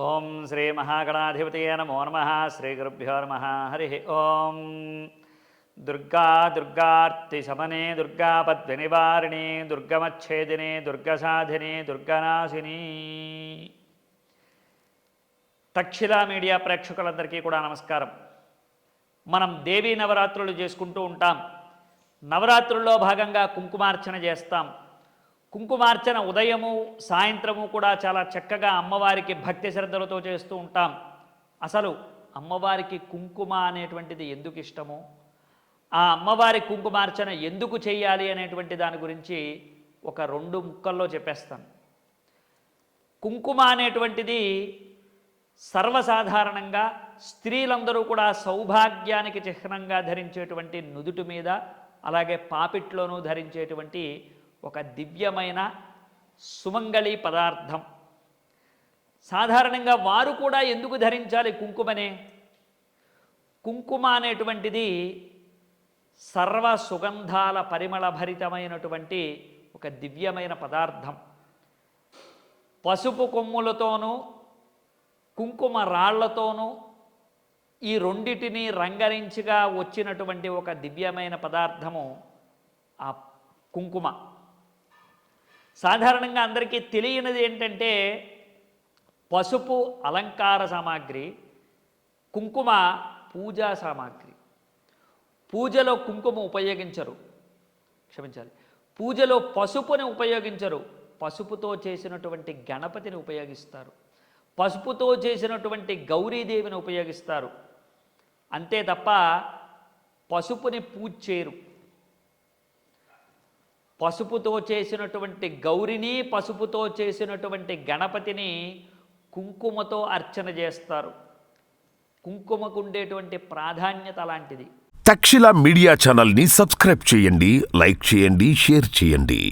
ఓం శ్రీ మహాగణాధిపతయ నమో నమ. శ్రీ గురుభ్యో నమ. హరి ఓం. దుర్గా దుర్గార్తి శమనే దుర్గా నివారిణి దుర్గమచ్ఛేదిని దుర్గసాధిని దుర్గనాశిని. తక్షిల మీడియా ప్రేక్షకులందరికీ కూడా నమస్కారం. మనం దేవీ నవరాత్రులు చేసుకుంటూ ఉంటాం. నవరాత్రుల్లో భాగంగా కుంకుమార్చన చేస్తాం. కుంకుమార్చన ఉదయము సాయంత్రము కూడా చాలా చక్కగా అమ్మవారికి భక్తి శ్రద్ధలతో చేస్తూ ఉంటాం. అసలు అమ్మవారికి కుంకుమ అనేటువంటిది ఎందుకు ఇష్టము? ఆ అమ్మవారి కుంకుమార్చన ఎందుకు చేయాలి అనేటువంటి దాని గురించి ఒక రెండు ముక్కల్లో చెప్పేస్తాను. కుంకుమ అనేటువంటిది సర్వసాధారణంగా స్త్రీలందరూ కూడా సౌభాగ్యానికి చిహ్నంగా ధరించేటువంటి నుదుటి మీద అలాగే పాపిట్లోనూ ధరించేటువంటి ఒక దివ్యమైన సుమంగళి పదార్థం. సాధారణంగా వారు కూడా ఎందుకు ధరించాలి కుంకుమనే? కుంకుమ అనేటువంటిది సర్వ సుగంధాల పరిమళ భరితమైనటువంటి ఒక దివ్యమైన పదార్థం. పసుపు కొమ్ములతోనూ కుంకుమ రాళ్ళతోనూ ఈ రెండిటిని రంగరించిగా వచ్చినటువంటి ఒక దివ్యమైన పదార్థము ఆ కుంకుమ. సాధారణంగా అందరికీ తెలియనిది ఏంటంటే పసుపు అలంకార సామాగ్రి కుంకుమ పూజా సామాగ్రి. పూజలో కుంకుమ ఉపయోగించరు. క్షమించాలి. పూజలో పసుపుని ఉపయోగించరు. పసుపుతో చేసినటువంటి గణపతిని ఉపయోగిస్తారు. పసుపుతో చేసినటువంటి గౌరీదేవిని ఉపయోగిస్తారు. అంతే తప్ప పసుపుని పూజ చేయరు. పసుపుతో చేసినటువంటి గౌరిని పసుపుతో చేసినటువంటి గణపతిని కుంకుమతో అర్చన చేస్తారు. కుంకుమకు ఉండేటువంటి ప్రాధాన్యత అలాంటిది. తక్షిల మీడియా ఛానల్ని సబ్స్క్రైబ్ చేయండి లైక్ చేయండి షేర్ చేయండి.